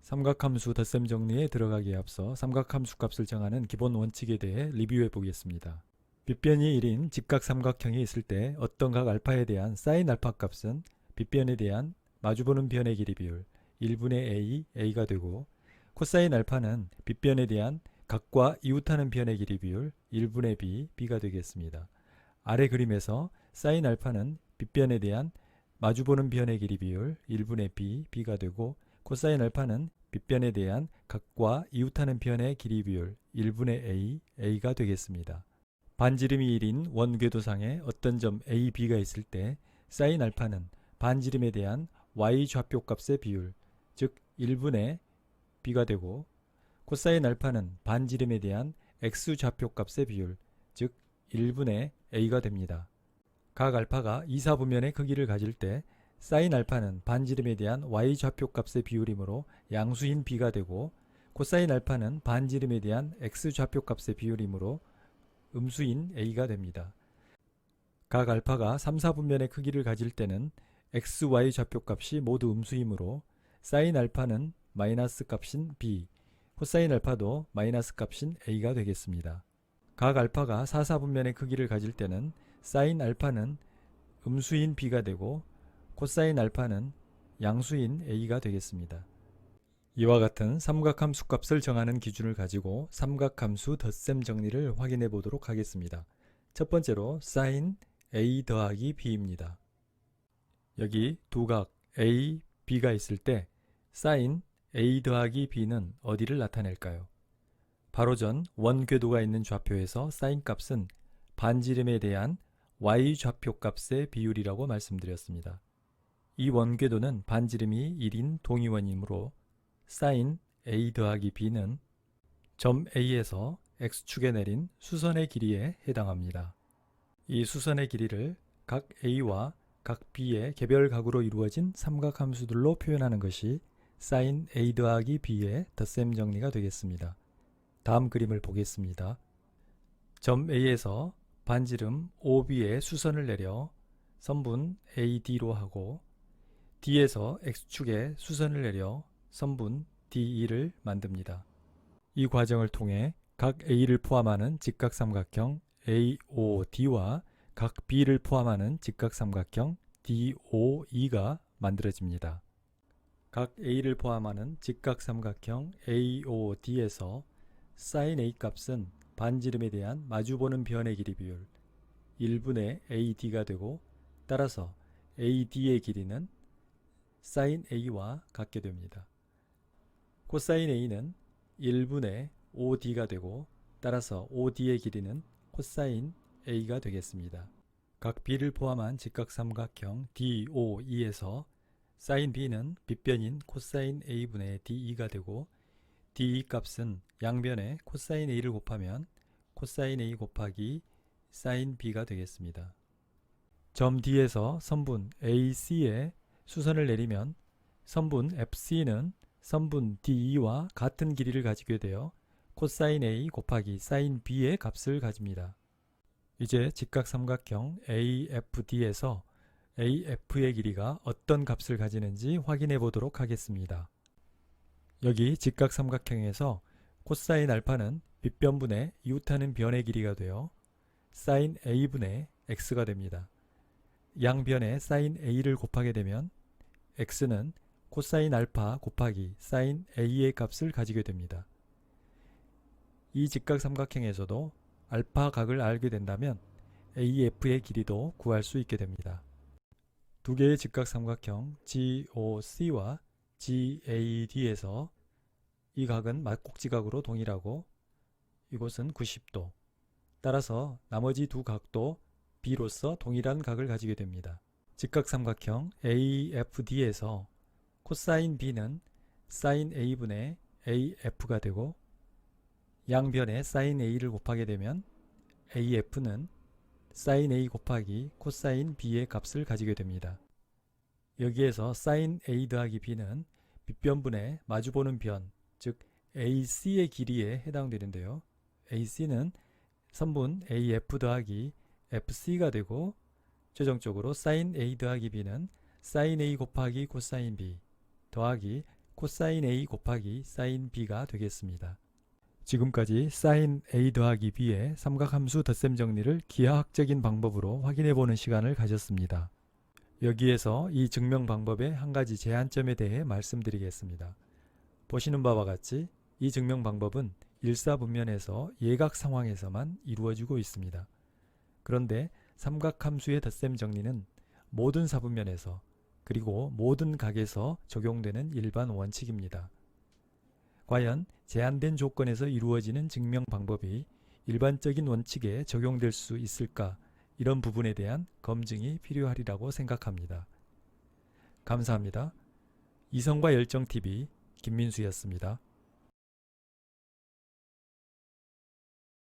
삼각함수 덧셈 정리에 들어가기에 앞서 삼각함수 값을 정하는 기본 원칙에 대해 리뷰해 보겠습니다. 빗변이 1인 직각 삼각형이 있을 때 어떤 각 알파에 대한 사인 알파 값은 빗변에 대한 마주보는 변의 길이 비율 1분의 a, a가 되고 코사인 알파는 빗변에 대한 각과 이웃하는 변의 길이 비율 1분의 b, b가 되겠습니다. 아래 그림에서 사인 알파는 빗변에 대한 마주보는 변의 길이 비율 1분의 b, b가 되고 코사인 알파는 빗변에 대한 각과 이웃하는 변의 길이 비율 1분의 a, a가 되겠습니다. 반지름이 1인 원궤도상에 어떤 점 a, b가 있을 때 사인 알파는 반지름에 대한 y 좌표 값의 비율, 즉 1분의 b가 되고 코사인 알파는 반지름에 대한 x 좌표 값의 비율, 즉 1분의 a가 됩니다. 각 알파가 이사분면의 크기를 가질 때 사인 알파는 반지름에 대한 y 좌표 값의 비율이므로 양수인 b가 되고 코사인 알파는 반지름에 대한 x 좌표 값의 비율이므로 음수인 a가 됩니다. 각 알파가 3, 4분면의 크기를 가질 때는 x, y 좌표 값이 모두 음수이므로 사인 알파는 마이너스 값인 b, 코사인 알파도 마이너스 값인 a가 되겠습니다. 각 알파가 4, 4분면의 크기를 가질 때는 사인 알파는 음수인 b가 되고 코사인 알파는 양수인 a가 되겠습니다. 이와 같은 삼각함수 값을 정하는 기준을 가지고 삼각함수 덧셈 정리를 확인해 보도록 하겠습니다. 첫 번째로 sin a 더하기 b입니다. 여기 두 각 a, b가 있을 때 sin a 더하기 b는 어디를 나타낼까요? 바로 전 원궤도가 있는 좌표에서 sin 값은 반지름에 대한 y 좌표 값의 비율이라고 말씀드렸습니다. 이 원궤도는 반지름이 1인 동위원이므로 sin a 더하기 b는 점 A에서 x축에 내린 수선의 길이에 해당합니다. 이 수선의 길이를 각 A와 각 B의 개별 각으로 이루어진 삼각함수들로 표현하는 것이 sin a 더하기 b의 덧셈 정리가 되겠습니다. 다음 그림을 보겠습니다. 점 A에서 반지름 OB에 수선을 내려 선분 AD로 하고 D에서 X축에 수선을 내려 선분 DE를 만듭니다. 이 과정을 통해 각 A를 포함하는 직각삼각형 AOD와 각 B를 포함하는 직각삼각형 DOE가 만들어집니다. 각 A를 포함하는 직각삼각형 AOD에서 sin A 값은 반지름에 대한 마주보는 변의 길이 비율 1분의 AD가 되고 따라서 AD의 길이는 sin A와 같게 됩니다. 코사인 A는 1분의 OD가 되고 따라서 OD의 길이는 코사인 A가 되겠습니다. 각 B를 포함한 직각삼각형 DOE에서 sin B는 빗변인 코사인 A분의 DE가 되고 DE 값은 양변에 코사인 A를 곱하면 코사인 A 곱하기 sin B가 되겠습니다. 점 D에서 선분 AC에 수선을 내리면 선분 FC는 선분 DE와 같은 길이를 가지게 되어 코사인 A 곱하기 사인 B의 값을 가집니다. 이제 직각삼각형 AFD에서 AF의 길이가 어떤 값을 가지는지 확인해 보도록 하겠습니다. 여기 직각삼각형에서 코사인 알파는 빗변분의 이웃하는 변의 길이가 되어 사인 A분의 X가 됩니다. 양변에 사인 A를 곱하게 되면 X는 코사인 알파 곱하기 사인 A의 값을 가지게 됩니다. 이 직각삼각형에서도 알파 각을 알게 된다면 AF의 길이도 구할 수 있게 됩니다. 두 개의 직각삼각형 GOC와 GAD에서 이 각은 막곡지각으로 동일하고 이곳은 90도. 따라서 나머지 두 각도 B로서 동일한 각을 가지게 됩니다. 직각삼각형 AFD에서 코사인 B는 사인 A분의 AF가 되고 양변에 사인 A를 곱하게 되면 AF는 사인 A 곱하기 코사인 B의 값을 가지게 됩니다. 여기에서 사인 A 더하기 B는 빗변분의 마주보는 변, 즉 AC의 길이에 해당되는데요. AC는 선분 AF 더하기 FC가 되고 최종적으로 sin A 더하기 B는 sin A 곱하기 코사인 B 더하기 코사인 A 곱하기 사인 B가 되겠습니다. 지금까지 사인 A 더하기 B의 삼각함수 덧셈 정리를 기하학적인 방법으로 확인해 보는 시간을 가졌습니다. 여기에서 이 증명 방법의 한 가지 제한점에 대해 말씀드리겠습니다. 보시는 바와 같이 이 증명 방법은 일사분면에서 예각 상황에서만 이루어지고 있습니다. 그런데 삼각함수의 덧셈 정리는 모든 사분면에서 그리고 모든 각에서 적용되는 일반 원칙입니다. 과연 제한된 조건에서 이루어지는 증명 방법이 일반적인 원칙에 적용될 수 있을까? 이런 부분에 대한 검증이 필요하리라고 생각합니다. 감사합니다. 이성과 열정 TV 김민수였습니다.